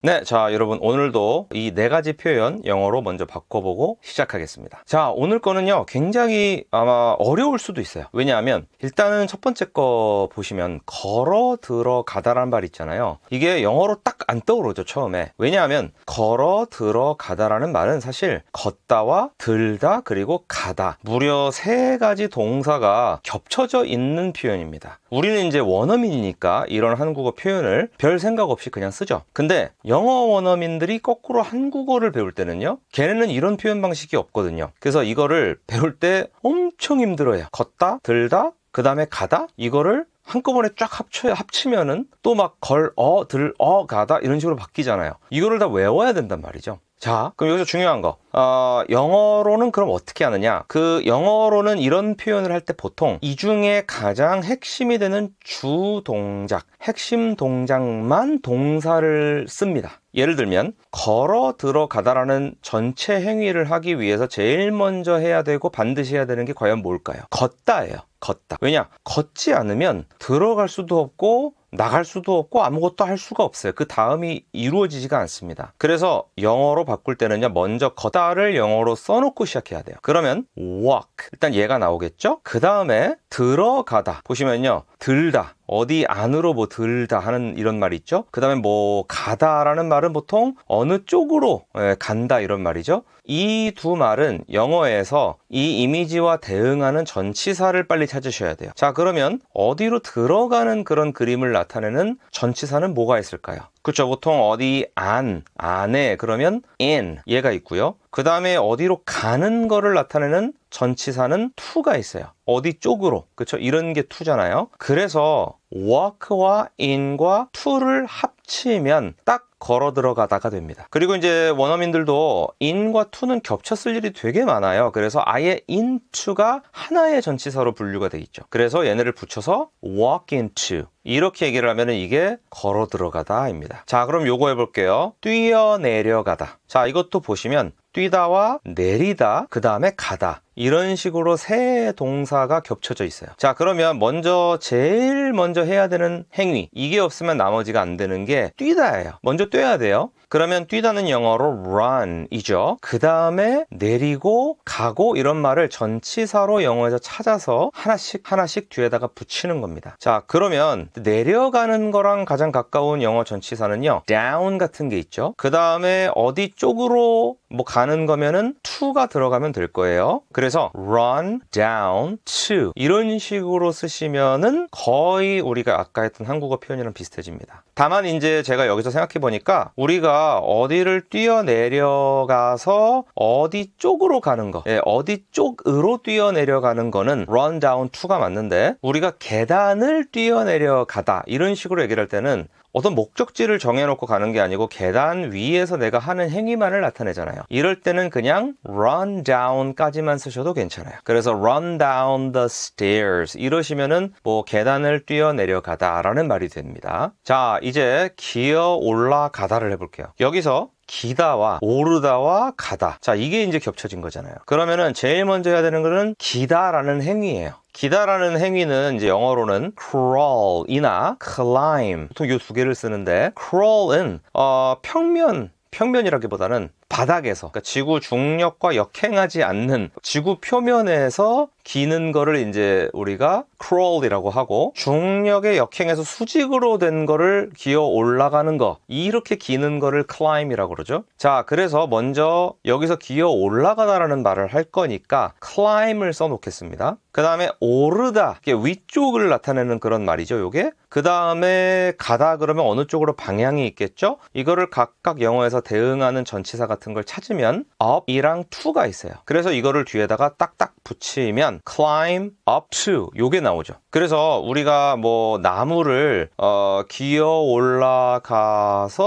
네, 자, 여러분, 오늘도 이 네 가지 표현 영어로 먼저 바꿔보고 시작하겠습니다. 자, 오늘 거는요, 굉장히 아마 어려울 수도 있어요. 왜냐하면, 일단은 첫 번째 거 보시면, 걸어 들어가다라는 말 있잖아요. 이게 영어로 딱 안 떠오르죠, 처음에. 왜냐하면, 걸어 들어가다라는 말은 사실, 걷다와 들다, 그리고 가다. 무려 세 가지 동사가 겹쳐져 있는 표현입니다. 우리는 이제 원어민이니까 이런 한국어 표현을 별 생각 없이 그냥 쓰죠. 근데 영어 원어민들이 거꾸로 한국어를 배울 때는요, 걔네는 이런 표현 방식이 없거든요. 그래서 이거를 배울 때 엄청 힘들어요. 걷다, 들다, 그 다음에 가다? 이거를 한꺼번에 쫙 합쳐, 합치면은 또 막 걸, 어, 들, 어, 가다 이런 식으로 바뀌잖아요. 이거를 다 외워야 된단 말이죠. 자, 그럼 여기서 중요한 거. 어, 영어로는 그럼 어떻게 하느냐? 그 영어로는 이런 표현을 할 때 보통 이 중에 가장 핵심이 되는 주 동작, 핵심 동작만 동사를 씁니다. 예를 들면 걸어 들어가다라는 전체 행위를 하기 위해서 제일 먼저 해야 되고 반드시 해야 되는 게 과연 뭘까요? 걷다예요. 걷다. 왜냐? 걷지 않으면 들어갈 수도 없고 나갈 수도 없고 아무것도 할 수가 없어요. 그 다음이 이루어지지가 않습니다. 그래서 영어로 바꿀 때는요, 먼저 걷다를 영어로 써놓고 시작해야 돼요. 그러면 walk. 일단 얘가 나오겠죠? 그 다음에 들어가다. 보시면요, 들다. 어디 안으로 뭐 들다 하는 이런 말이 있죠. 그 다음에 뭐 가다라는 말은 보통 어느 쪽으로 예, 간다 이런 말이죠. 이 두 말은 영어에서 이 이미지와 대응하는 전치사를 빨리 찾으셔야 돼요. 자, 그러면 어디로 들어가는 그런 그림을 나타내는 전치사는 뭐가 있을까요? 그렇죠. 보통 어디 안, 안에 그러면 in 얘가 있고요. 그 다음에 어디로 가는 거를 나타내는 전치사는 to가 있어요. 어디 쪽으로. 그렇죠. 이런 게 to잖아요. 그래서 walk와 in과 to를 합 치면 딱 걸어 들어가다가 됩니다. 그리고 이제 원어민들도 in과 to는 겹쳤을 일이 되게 많아요. 그래서 아예 into가 하나의 전치사로 분류가 돼 있죠. 그래서 얘네를 붙여서 walk into 이렇게 얘기를 하면 이게 걸어 들어가다입니다. 자, 그럼 요거 해볼게요. 뛰어 내려가다. 자, 이것도 보시면 뛰다와 내리다, 그 다음에 가다. 이런 식으로 세 동사가 겹쳐져 있어요. 자, 그러면 먼저 제일 먼저 해야 되는 행위. 이게 없으면 나머지가 안 되는 게 뛰다예요. 먼저 뛰어야 돼요. 그러면 뛰다는 영어로 run이죠. 그 다음에 내리고 가고 이런 말을 전치사로 영어에서 찾아서 하나씩 하나씩 뒤에다가 붙이는 겁니다. 자, 그러면 내려가는 거랑 가장 가까운 영어 전치사는요. down 같은 게 있죠. 그 다음에 어디 쪽으로 뭐 가는 거면은 to가 들어가면 될 거예요. 그래서 run down to 이런 식으로 쓰시면은 거의 우리가 아까 했던 한국어 표현이랑 비슷해집니다. 다만 이제 제가 여기서 생각해 보니까 우리가 어디를 뛰어 내려가서 어디 쪽으로 가는 거, 예, 어디 쪽으로 뛰어 내려가는 거는 run down to가 맞는데 우리가 계단을 뛰어 내려가다 이런 식으로 얘기를 할 때는 어떤 목적지를 정해놓고 가는 게 아니고 계단 위에서 내가 하는 행위만을 나타내잖아요. 이럴 때는 그냥 run down까지만 쓰셔도 괜찮아요. 그래서 run down the stairs 이러시면은 뭐 계단을 뛰어 내려가다라는 말이 됩니다. 자, 이제 기어 올라가다를 해볼게요. 여기서 기다와 오르다와 가다. 자, 이게 이제 겹쳐진 거잖아요. 그러면은 제일 먼저 해야 되는 거는 기다라는 행위예요. 기다라는 행위는 이제 영어로는 crawl이나 climb. 보통 이 두 개를 쓰는데 crawl은 어, 평면 평면이라기보다는 바닥에서 그러니까 지구 중력과 역행하지 않는 지구 표면에서 기는 거를 이제 우리가 crawl이라고 하고 중력에 역행해서 수직으로 된 거를 기어 올라가는 거 이렇게 기는 거를 climb이라고 그러죠. 자, 그래서 먼저 여기서 기어 올라가다라는 말을 할 거니까 climb을 써 놓겠습니다. 그 다음에 오르다 이게 위쪽을 나타내는 그런 말이죠. 요게 그 다음에 가다 그러면 어느 쪽으로 방향이 있겠죠? 이거를 각각 영어에서 대응하는 전치사 같은 걸 찾으면 up이랑 to가 있어요. 그래서 이거를 뒤에다가 딱딱 붙이면 climb up to 요게 나오죠. 그래서 우리가 뭐 나무를 어, 기어 올라가서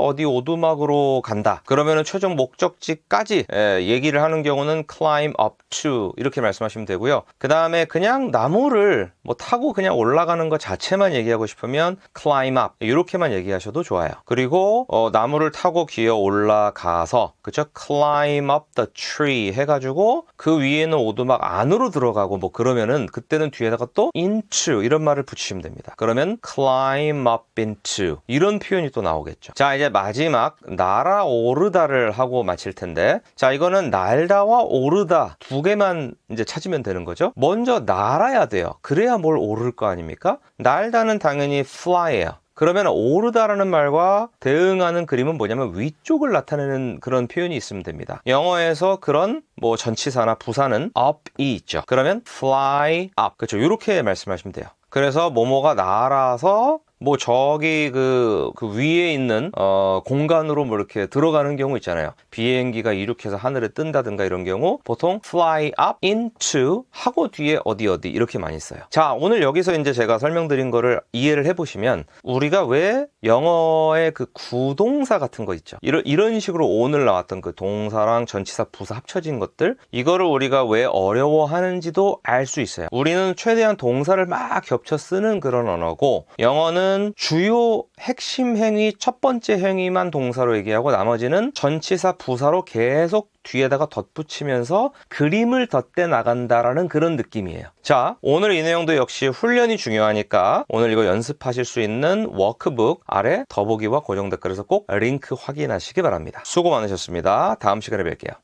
어디 오두막으로 간다. 그러면은 최종 목적지까지 예, 얘기를 하는 경우는 climb up to 이렇게 말씀하시면 되고요. 그 다음에 그냥 나무를 뭐 타고 그냥 올라가는 것 자체만 얘기하고 싶으면 climb up 이렇게만 얘기하셔도 좋아요. 그리고 어, 나무를 타고 기어 올라가 날아서 그쵸? climb up the tree 해가지고 그 위에는 오두 막 안으로 들어가고 뭐 그러면은 그때는 뒤에다가 또 into 이런 말을 붙이시면 됩니다. 그러면 climb up into 이런 표현이 또 나오겠죠. 자 이제 마지막 날아오르다를 하고 마칠 텐데 자 이거는 날다와 오르다 두 개만 이제 찾으면 되는 거죠. 먼저 날아야 돼요. 그래야 뭘 오를 거 아닙니까? 날다는 당연히 fly예요. 그러면 오르다라는 말과 대응하는 그림은 뭐냐면 위쪽을 나타내는 그런 표현이 있으면 됩니다. 영어에서 그런 뭐 전치사나 부사는 up이 있죠. 그러면 fly up. 그렇죠. 이렇게 말씀하시면 돼요. 그래서 모모가 날아서 뭐 저기 그, 그 위에 있는 어 공간으로 뭐 이렇게 들어가는 경우 있잖아요. 비행기가 이륙해서 하늘에 뜬다든가 이런 경우 보통 fly up into 하고 뒤에 어디 어디 이렇게 많이 써요. 자, 오늘 여기서 이제 제가 설명드린 거를 이해를 해 보시면 우리가 왜 영어의 그 구동사 같은 거 있죠. 이런 이런 식으로 오늘 나왔던 그 동사랑 전치사 부사 합쳐진 것들 이거를 우리가 왜 어려워하는지도 알 수 있어요. 우리는 최대한 동사를 막 겹쳐 쓰는 그런 언어고 영어 는 주요 핵심 행위 첫 번째 행위만 동사로 얘기하고 나머지는 전치사 부사로 계속 뒤에다가 덧붙이면서 그림을 덧대 나간다라는 그런 느낌이에요. 자, 오늘 이 내용도 역시 훈련이 중요하니까 오늘 이거 연습하실 수 있는 워크북 아래 더보기와 고정 댓글에서 꼭 링크 확인하시기 바랍니다. 수고 많으셨습니다. 다음 시간에 뵐게요.